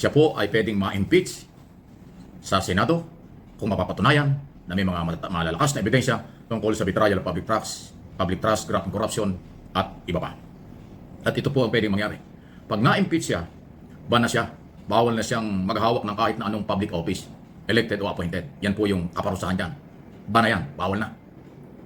siya po ay pwedeng ma-impeach sa Senado kung mapapatunayan na may mga malalakas na ebidensya tungkol sa betrayal of public trust, public trust, graft corruption, at iba pa. At ito po ang pwedeng mangyari. Pag na-impeach siya, ban na siya, bawal na siyang maghawak ng kahit na anong public office, elected o appointed. Yan po yung kaparusahan dyan. Ban na yan, bawal na.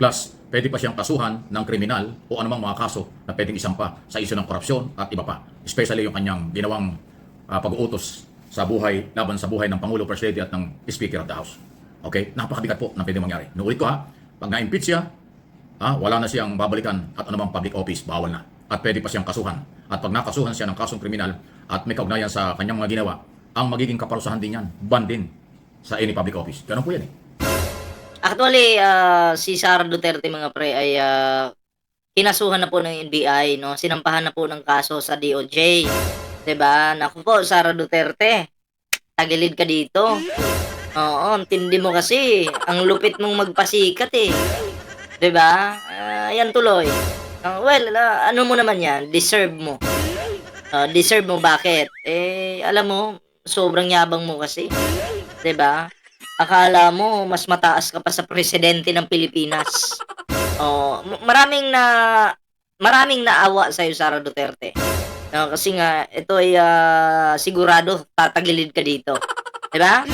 Plus, pwede pa siyang kasuhan ng kriminal o anumang mga kaso na pwedeng isampa sa isyu ng korupsyon at iba pa. Especially yung kanyang ginawang ah, pag-uutos sa buhay, laban sa buhay ng Pangulo, Lady at ng Speaker of the House. Okay? Napakabigat po na pwede mangyari. Nuulit ko ha, pag na-impeach siya, ah, wala na siyang babalikan at anumang public office, bawal na. At pwede pa siyang kasuhan. At pag nakasuhan siya ng kasong kriminal at may kaugnayan sa kanyang mga ginawa, ang magiging kaparusahan din yan, ban din sa any public office. Ganun po yan eh. Actually, ah, si Sara Duterte mga pre ay ah, kinasuhan na po ng NBI, no? Sinampahan na po ng kaso sa DOJ. 'Di ba? Naku po, Sara Duterte. Tagilid ka dito. Oo, tindi mo kasi. Ang lupit mong magpasikat eh. 'Di ba? Ah, yan tuloy. Ah, well, ah, ano mo naman 'yan? Deserve mo. Ah, deserve mo bakit? Eh, alam mo, sobrang yabang mo kasi. 'Di ba? akala mo mas mataas ka pa sa presidente ng Pilipinas. Oh, maraming na maraming naawa sa iyo Sara Duterte. No, kasi nga ito ay ah, sigurado tatagilid ka dito. 'Di ba?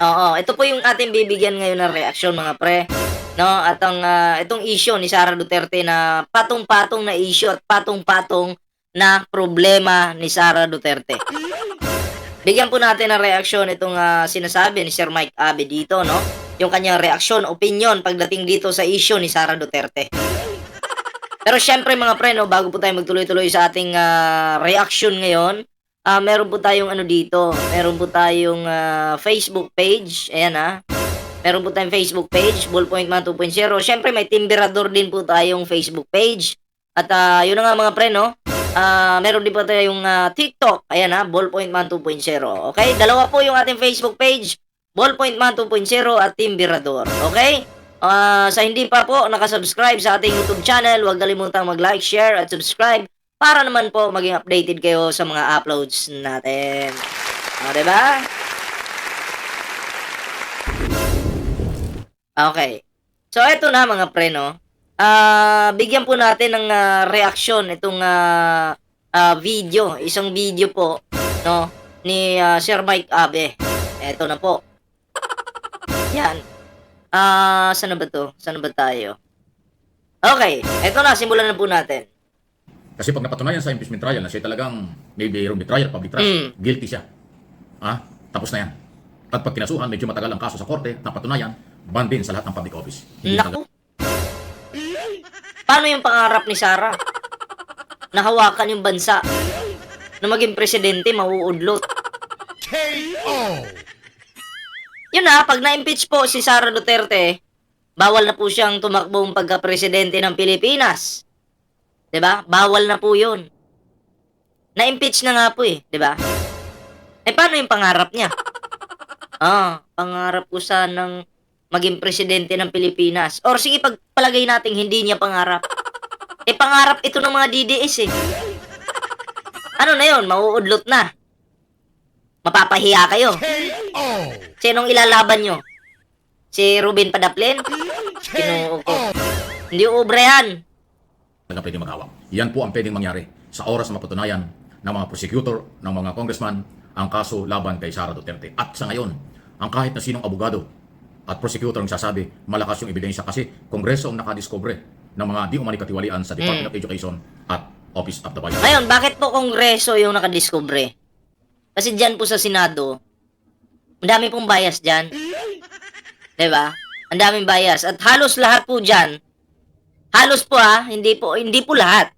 Oo, ito po yung ating bibigyan ngayon ng reaksyon mga pre. No, at ang ah, itong issue ni Sara Duterte na patong-patong na issue at patong-patong na problema ni Sara Duterte. Bigyan po natin ng reaksyon itong ah, sinasabi ni Sir Mike Abe dito, no? Yung kanyang reaksyon, opinion pagdating dito sa issue ni Sara Duterte. Pero syempre mga pre, no, bago po tayo magtuloy-tuloy sa ating ah, reaction ngayon, ah meron po tayong ano dito, meron po tayong ah, Facebook page, ayan ah. Meron po tayong Facebook page, Ballpoint Man 2.0. Syempre may Timberador din po tayong Facebook page. At ah, yun na nga mga pre, no? Ah, meron din po tayong ah, TikTok. Ayan ha, Ballpoint Man 2.0. Okay? Dalawa po yung ating Facebook page, Ballpoint Man 2.0 at Team Birador. Okay? Ah, sa hindi pa po nakasubscribe sa ating YouTube channel, huwag kalimutang mag-like, share at subscribe para naman po maging updated kayo sa mga uploads natin. O, diba? Okay. So, eto na mga pre, no? Ah, bigyan po natin ng ah, reaksyon itong ah, ah, video, isang video po, no, ni ah, Sir Mike Abe. Eto na po. Yan. Ah, saan na ba to? Saan ba tayo? Okay, eto na, simulan na po natin. Kasi pag napatunayan sa impeachment trial na siya talagang may mayroong betrayal, public trust, Mm. guilty siya. Ah, tapos na yan. At pag kinasuhan, medyo matagal ang kaso sa korte, napatunayan, ban din sa lahat ng public office. Hindi Naku. Paano yung pangarap ni Sarah? Nahawakan yung bansa. Na maging presidente, mauudlot. Yun na, pag na-impeach po si Sara Duterte, bawal na po siyang tumakbong pagka-presidente ng Pilipinas. 'Di ba? Bawal na po 'yun. Na-impeach na nga po eh, 'di ba? Eh paano yung pangarap niya? Ah, pangarap ko sanang maging presidente ng Pilipinas. Or sige, pagpalagay natin hindi niya pangarap. Eh pangarap ito ng mga DDS eh. Ano na 'yon? Mauudlot na. Mapapahiya kayo. Sinong ilalaban nyo? Si Ruben Padaplin? Kinuo ko. Hindi ubra yan. talaga pwede maghawak. Yan po ang pwedeng mangyari sa oras na mapatunayan ng mga prosecutor, ng mga congressman, ang kaso laban kay Sara Duterte. At sa ngayon, ang kahit na sinong abogado at prosecutor ang sasabi, malakas yung ebidensya kasi kongreso ang nakadiscover ng mga di umani katiwalian sa Department of Education at Office of the Vice Ngayon, bakit po kongreso yung nakadiskubre? Kasi dyan po sa Senado, ang dami pong bias dyan. ba? Ang daming bias. At halos lahat po dyan, halos po ah, hindi po, hindi po lahat.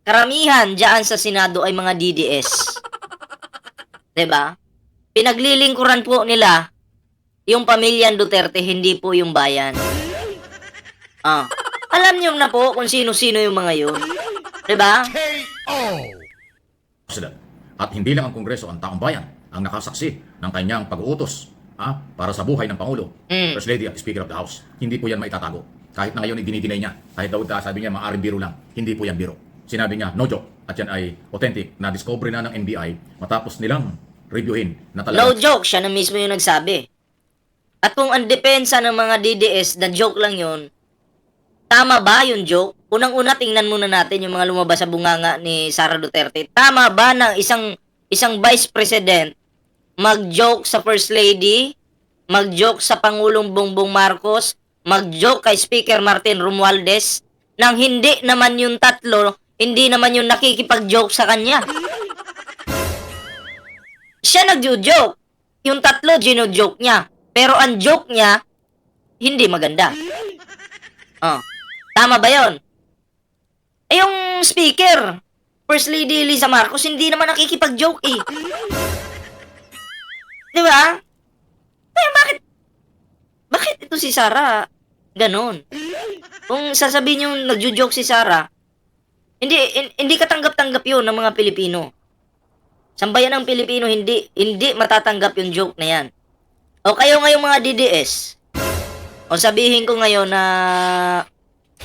Karamihan dyan sa Senado ay mga DDS. ba? Pinaglilingkuran po nila yung pamilya Duterte, hindi po yung bayan. Ah. Alam niyo na po kung sino-sino yung mga yun. 'Di ba? President. At hindi lang ang Kongreso, ang taong bayan ang nakasaksi ng kanyang pag-uutos ah, para sa buhay ng Pangulo, Mm. First Lady at Speaker of the House. Hindi po yan maitatago. Kahit na ngayon idinidinay niya, kahit daw sabi niya maaaring biro lang, hindi po yan biro. Sinabi niya, no joke. At yan ay authentic na discovery na ng NBI matapos nilang reviewin na No talaga joke, siya na mismo yung nagsabi. At kung ang depensa ng mga DDS na joke lang yun, tama ba yung joke? Unang-una, tingnan muna natin yung mga lumabas sa bunganga ni Sara Duterte. Tama ba ng isang isang vice president mag-joke sa first lady, mag-joke sa Pangulong Bongbong Marcos, mag-joke kay Speaker Martin Romualdez, nang hindi naman yung tatlo, hindi naman yung nakikipag-joke sa kanya. Siya nagjo-joke. Yung tatlo, gino-joke niya. Pero ang joke niya, hindi maganda. Oh. Tama ba yon? Eh, yung speaker, First Lady Elisa Marcos, hindi naman nakikipag-joke eh. Di ba? Eh, bakit? Bakit ito si Sarah? Ganon. Kung sasabihin yung nagjo-joke si Sarah, hindi hin- hindi katanggap-tanggap 'yun ng mga Pilipino. Sambayan ng Pilipino hindi hindi matatanggap yung joke na 'yan. O kayo ngayong mga DDS. O sabihin ko ngayon na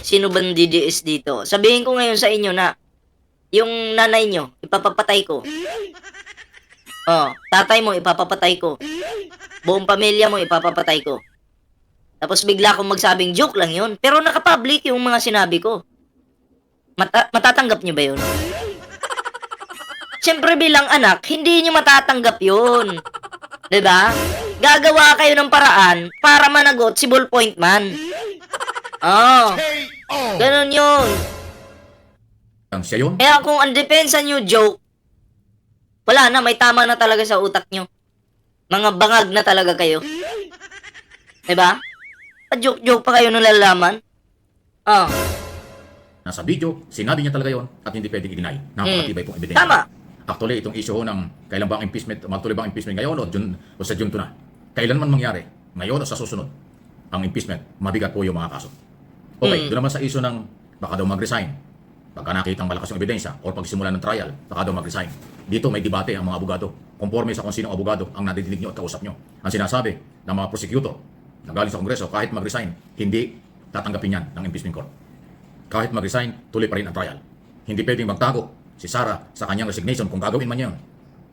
sino bang DDS dito? Sabihin ko ngayon sa inyo na yung nanay nyo, ipapapatay ko. Oh, tatay mo, ipapapatay ko. Buong pamilya mo, ipapapatay ko. Tapos bigla akong magsabing joke lang yun. Pero nakapublic yung mga sinabi ko. Mata- matatanggap nyo ba yun? Siyempre bilang anak, hindi nyo matatanggap yun. 'Di ba? Gagawa kayo ng paraan para managot si Ballpoint Man. Oh, ganun yun. ang siya yun. Kaya kung ang depensa nyo joke, wala na, may tama na talaga sa utak nyo. Mga bangag na talaga kayo. 'Di ba? Pa-joke-joke pa kayo nung lalaman. Oh, Nasa video, sinabi niya talaga yon at hindi pwedeng i-deny. Napakatibay pong ebidensya. Hmm. tama. Actually, itong issue ho ng kailan ba ang impeachment, magtuloy ba ang impeachment ngayon o, June, o sa June 2 na. Kailan man mangyari, ngayon o sa susunod, ang impeachment, mabigat po yung mga kaso. Okay, Mm. doon naman sa issue ng baka daw mag-resign. Pagka nakitang malakas yung ebidensya or pagsimula ng trial, baka daw mag-resign. Dito may debate ang mga abogado. Conforme sa kung sino ang abogado ang nadidinig nyo at kausap nyo. Ang sinasabi ng mga prosecutor na galing sa Kongreso, kahit mag-resign, hindi tatanggapin yan ng impeachment court kahit mag-resign, tuloy pa rin ang trial. Hindi pwedeng magtago si Sara sa kanyang resignation kung gagawin man yun.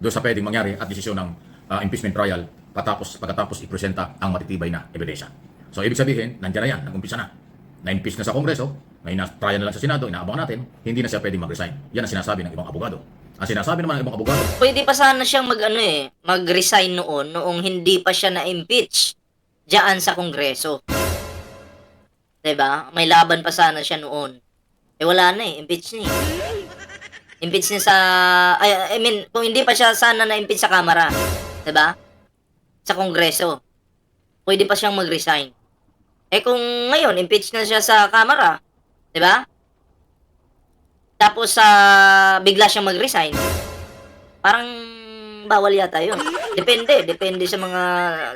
Doon sa pwedeng mangyari at desisyon ng ah, impeachment trial patapos, pagkatapos ipresenta ang matitibay na ebidensya. So, ibig sabihin, nandiyan na yan, nag-umpisa na. Na-impeach na sa Kongreso, may na-trial na lang sa Senado, inaabangan natin, hindi na siya pwedeng mag-resign. Yan ang sinasabi ng ibang abogado. Ang sinasabi naman ng ibang abogado, Pwede pa sana siyang mag ano eh, mag-resign noon noong hindi pa siya na-impeach diyan sa Kongreso. 'Di ba? May laban pa sana siya noon. Eh wala na eh, impeach niya. eh. Impeach niya sa ay, I mean, kung hindi pa siya sana na-impeach sa Kamara, 'di ba? Sa Kongreso. Pwede pa siyang mag-resign. Eh kung ngayon impeach na siya sa Kamara, 'di ba? Tapos sa bigla siyang mag-resign. Parang bawal yata 'yun. Depende, depende sa mga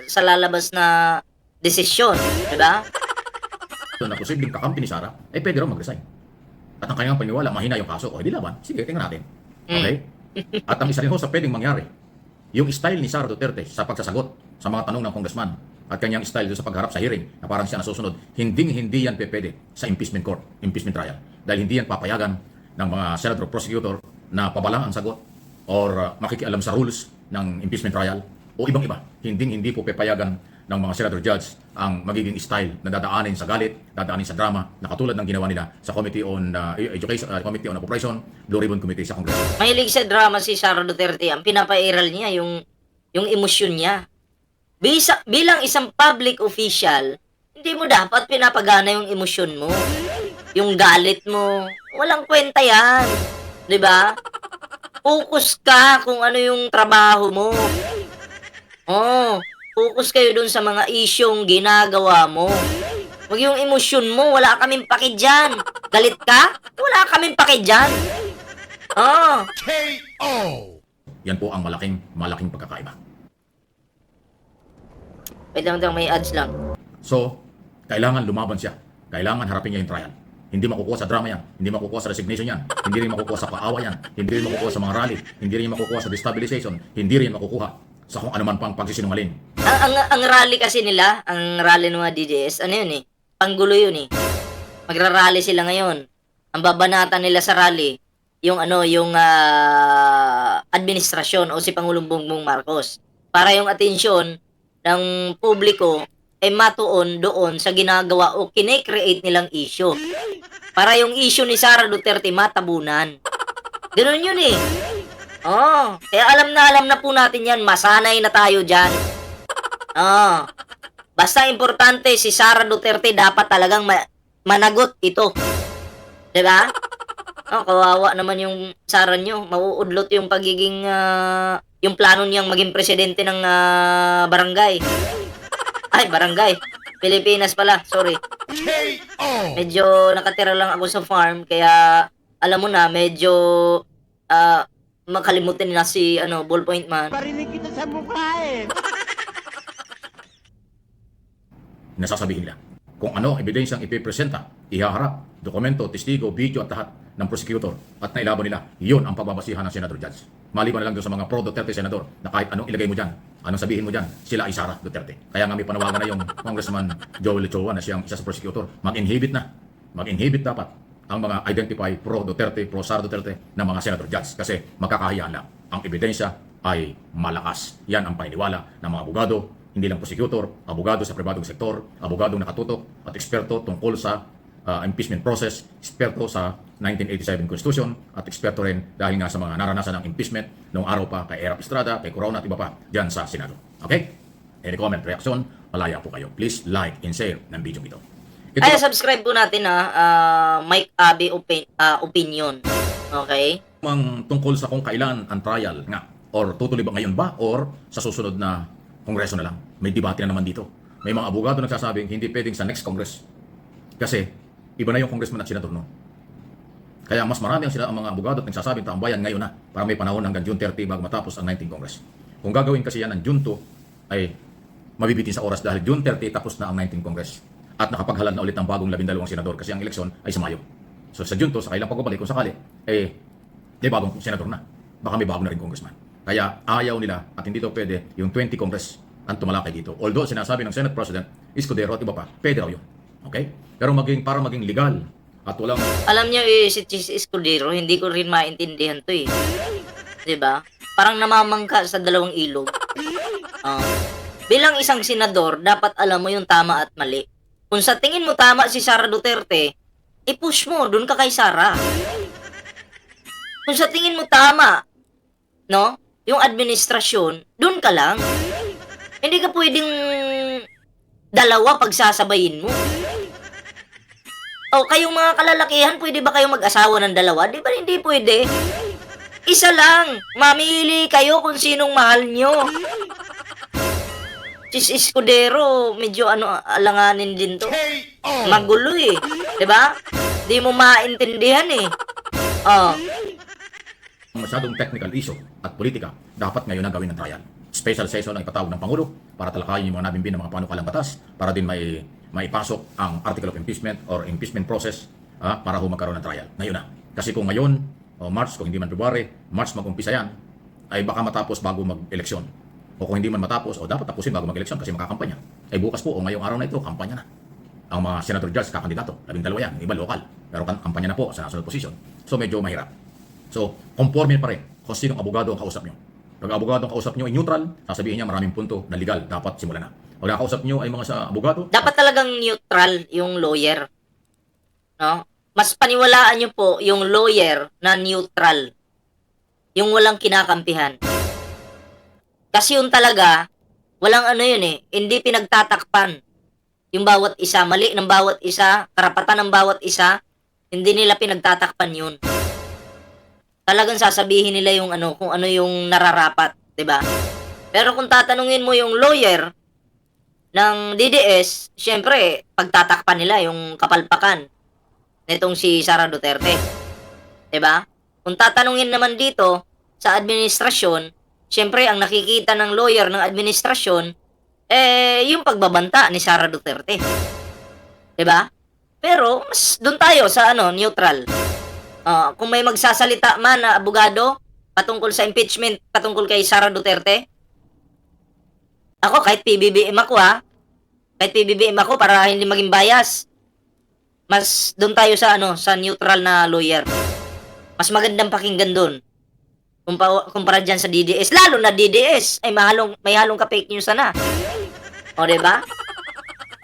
sa lalabas na desisyon, 'di ba? na posibleng kakampi ni Sara, eh pwede raw mag-resign. At ang kanyang paniwala, mahina yung kaso, o hindi laban, sige, tingnan natin. Okay? At ang isa rin ho sa pwedeng mangyari, yung style ni Sara Duterte sa pagsasagot sa mga tanong ng congressman at kanyang style doon sa pagharap sa hearing na parang siya nasusunod, hindi hindi yan pwede sa impeachment court, impeachment trial. Dahil hindi yan papayagan ng mga senator prosecutor na pabalang ang sagot or uh, makikialam sa rules ng impeachment trial o ibang-iba. Hindi hindi po papayagan ng mga senator judge ang magiging style na dadaanin sa galit, dadaanin sa drama na katulad ng ginawa nila sa Committee on uh, Education, uh, Committee on Appropriation, Blue Ribbon Committee sa Congress. Mahilig sa drama si Sara Duterte. Ang pinapairal niya yung yung emosyon niya. Bisa, bilang isang public official, hindi mo dapat pinapagana yung emosyon mo. Yung galit mo. Walang kwenta yan. ba? Focus ka kung ano yung trabaho mo. Oh, focus kayo dun sa mga isyong ginagawa mo. Huwag yung emosyon mo, wala kaming paki dyan. Galit ka? Wala kaming paki dyan. Oh, Yan po ang malaking, malaking pagkakaiba. Wait lang lang, may ads lang. So, kailangan lumaban siya. Kailangan harapin niya yung trial. Hindi makukuha sa drama yan. Hindi makukuha sa resignation yan. Hindi rin makukuha sa paawa yan. Hindi rin makukuha sa mga rally. Hindi rin makukuha sa destabilization. Hindi rin makukuha sa kung anuman pang pagsisinungaling. Ang, ang, ang rally kasi nila, ang rally ng mga DJS, ano yun eh, panggulo yun eh. Magrarally sila ngayon. Ang babanatan nila sa rally, yung ano, yung ah, administrasyon o si Pangulong Bongbong Marcos. Para yung atensyon ng publiko ay matuon doon sa ginagawa o kine-create nilang issue. Para yung issue ni Sara Duterte matabunan. Ganun yun eh. Oh, kaya alam na alam na po natin yan. Masanay na tayo dyan. Oh. Basta importante si Sara Duterte dapat talagang ma- managot ito. 'Di ba? Oh, kawawa naman yung Sara nyo. Mauudlot yung pagiging ah, yung plano niyang maging presidente ng ah, barangay. Ay, barangay. Pilipinas pala, sorry. Medyo nakatira lang ako sa farm kaya alam mo na medyo ah makalimutan na si ano ballpoint man. Parinig kita sa mukha eh. nasasabihin nila. Kung ano ang ebidensyang ipipresenta, ihaharap, dokumento, testigo, video at lahat ng prosecutor at nailaban nila, iyon ang pagbabasihan ng Senador Judge. Maliban na lang doon sa mga pro-Duterte senador na kahit anong ilagay mo dyan, anong sabihin mo dyan, sila ay Sara Duterte. Kaya nga may panawagan na yung Congressman Joel Lechoa na siyang isa sa prosecutor, mag-inhibit na, mag-inhibit dapat ang mga identify pro-Duterte, pro-Sara Duterte na mga senador judge kasi magkakahiyaan lang. Ang ebidensya ay malakas. Yan ang paniniwala ng mga abogado, hindi lang prosecutor, abogado sa pribadong sektor, abogadong nakatutok at eksperto tungkol sa uh, impeachment process, eksperto sa 1987 Constitution at eksperto rin dahil nga sa mga naranasan ng impeachment noong araw pa kay Erap Estrada, kay Corona at iba pa dyan sa Senado. Okay? Any comment, reaction, malaya po kayo. Please like and share ng video ito. Ito Ay, subscribe po natin ha, ah, Mike Abe Opi- ah, Opinion. Okay? ang tungkol sa kung kailan ang trial nga or tutuloy ba ngayon ba or sa susunod na kongreso na lang. May debate na naman dito. May mga abogado nagsasabing hindi pwedeng sa next congress. Kasi iba na yung congressman at senador no. Kaya mas marami ang sila ang mga abogado at nagsasabing tambayan ngayon na para may panahon hanggang June 30 bago matapos ang 19 Congress. Kung gagawin kasi yan ng June 2 ay mabibitin sa oras dahil June 30 tapos na ang 19 Congress. At nakapaghalal na ulit ang bagong labindalawang senador kasi ang eleksyon ay sa Mayo. So sa June 2, sa kailang pagbabalik kung sakali, eh, may bagong senador na. Baka may bago na rin congressman. Kaya ayaw nila at hindi to pwede yung 20 Congress ang tumalakay dito. Although sinasabi ng Senate President Escudero at iba pa, pwede raw yun. Okay? Pero maging, para maging legal at walang Alam niyo eh, si Chis Escudero, hindi ko rin maintindihan to eh. ba? Parang namamangka sa dalawang ilog. Ah. bilang isang senador, dapat alam mo yung tama at mali. Kung sa tingin mo tama si Sara Duterte, i-push mo, dun ka kay Sara. Kung sa tingin mo tama, no? Yung administrasyon, dun ka lang. Hindi ka pwedeng dalawa pagsasabayin mo. O kayong mga kalalakihan, pwede ba kayong mag-asawa ng dalawa? Di ba hindi pwede? Isa lang. Mamili kayo kung sinong mahal nyo. Sis Escudero, medyo ano, alanganin din to. Magulo eh. Di ba? Di mo maintindihan eh. Oh. masyadong technical issue at politika, dapat ngayon na gawin ng trial. Special session ang ipatawag ng Pangulo para talakayin yung mga nabimbin ng mga panukalang batas para din may maipasok ang article of impeachment or impeachment process ah, para ho magkaroon ng trial. Ngayon na. Kasi kung ngayon, o March, kung hindi man February, March mag-umpisa yan, ay baka matapos bago mag-eleksyon. O kung hindi man matapos, o dapat tapusin bago mag-eleksyon kasi makakampanya. Ay bukas po, o ngayong araw na ito, kampanya na. Ang mga senator judge, kakandidato, labing dalawa yan, iba lokal. Pero kampanya na po sa national position. So medyo mahirap. So, conforme pa rin kung sinong abogado ang kausap nyo. Pag abogado ang kausap nyo ay neutral, sasabihin niya maraming punto na legal, dapat simulan na. Pag nakausap nyo ay mga sa abogado, Dapat talagang neutral yung lawyer. No? Mas paniwalaan nyo po yung lawyer na neutral. Yung walang kinakampihan. Kasi yun talaga, walang ano yun eh, hindi pinagtatakpan. Yung bawat isa, mali ng bawat isa, karapatan ng bawat isa, hindi nila pinagtatakpan yun. Talagang sasabihin nila yung ano, kung ano yung nararapat, 'di ba? Pero kung tatanungin mo yung lawyer, ng DDS, syempre, pagtatakpan nila yung kapalpakan nitong si Sara Duterte. 'Di ba? Kung tatanungin naman dito sa administrasyon, syempre ang nakikita ng lawyer ng administrasyon eh yung pagbabanta ni Sara Duterte. 'Di ba? Pero mas doon tayo sa ano, neutral. Ah, kung may magsasalita man na abogado patungkol sa impeachment patungkol kay Sara Duterte, ako kahit PBBM ako ha, kahit PBBM ako para hindi maging bias. Mas doon tayo sa ano, sa neutral na lawyer. Mas magandang pakinggan doon. Kumpara, kumpara dyan sa DDS. Lalo na DDS. Ay, mahalong, may halong ka fake news na. O, diba?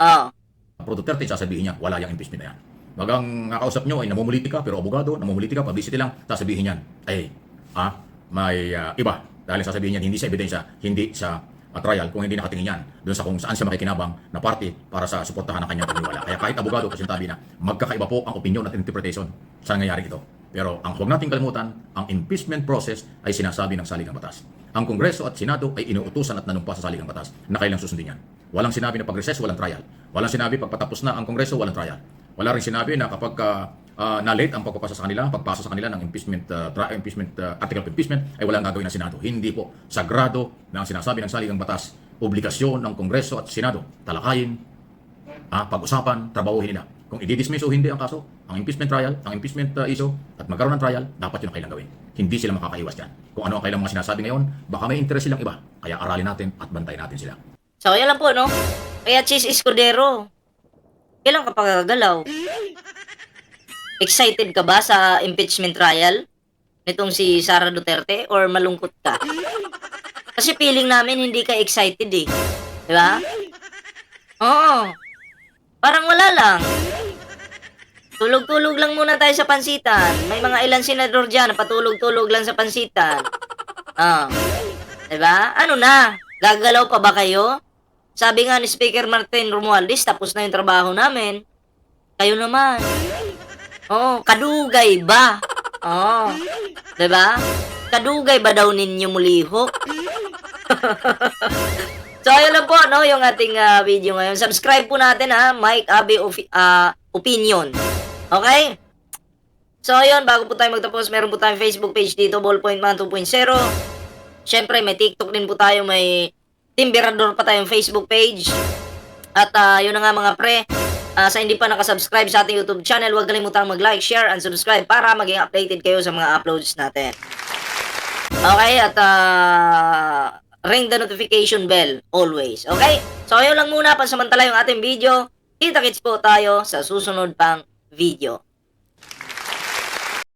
Oh. Pro Duterte, sasabihin niya, wala yung impeachment na yan. Magang nakausap nyo ay namumuliti ka, pero abogado, namumuliti ka, publicity lang, sasabihin yan, ay, ah, may ah, iba. Dahil sasabihin niyan, hindi sa ebidensya, hindi sa ah, trial, kung hindi nakatingin yan, doon sa kung saan siya makikinabang na party para sa suportahan ng kanyang paniniwala. Kaya kahit abogado, kasintabi na, magkakaiba po ang opinion at interpretation sa nangyayari ito. Pero ang huwag nating kalimutan, ang impeachment process ay sinasabi ng saligang batas. Ang Kongreso at Senado ay inuutusan at nanumpa sa saligang batas na kailang susundin yan. Walang sinabi na pag-recess, walang trial. Walang sinabi pag patapos na ang Kongreso, walang trial. Wala rin sinabi na kapag ah, ah, na-late ang pagpapasa sa kanila, pagpasa sa kanila ng impeachment, ah, tri- impeachment ah, article of impeachment, ay walang gagawin ng Senado. Hindi po. Sagrado na ang sinasabi ng saligang batas, obligasyon ng Kongreso at Senado, talakayin, ah, pag-usapan, trabahuhin nila. Kung i-dismiss o hindi ang kaso, ang impeachment trial, ang impeachment uh, issue, at magkaroon ng trial, dapat yun ang kailang gawin. Hindi sila makakaiwas dyan. Kung ano ang kailang mga sinasabi ngayon, baka may interest silang iba. Kaya aralin natin at bantayan natin sila. So, yan lang po, no? Kaya Chis Escudero, kailan ka pagagalaw? Excited ka ba sa impeachment trial nitong si Sara Duterte or malungkot ka? Kasi feeling namin hindi ka excited eh. Di ba? Oo. Parang wala lang. Tulog-tulog lang muna tayo sa pansitan. May mga ilan senador dyan na patulog-tulog lang sa pansitan. Ah. Diba? Ano na? Gagalaw pa ba kayo? Sabi nga ni Speaker Martin Romualdez, tapos na yung trabaho namin. Kayo naman. Oh, kadugay ba? Oh. 'Di ba? Kadugay ba daw ninyo mulihok? so, ayun lang po, no, yung ating ah, video ngayon. Subscribe po natin, ha, Mike Abe Ofi- ah, Opinion. Okay? So, ayun, bago po tayo magtapos, meron po tayong Facebook page dito, Ballpoint Man 2.0. Siyempre, may TikTok din po tayo, may Timberador pa tayong Facebook page. At ah, yun na nga mga pre, ah, sa hindi pa nakasubscribe sa ating YouTube channel, huwag kalimutang mag-like, share, and subscribe para maging updated kayo sa mga uploads natin. Okay, at ah, ring the notification bell always. Okay? So, ayun lang muna, pansamantala yung ating video. Kita-kits po tayo sa susunod pang video.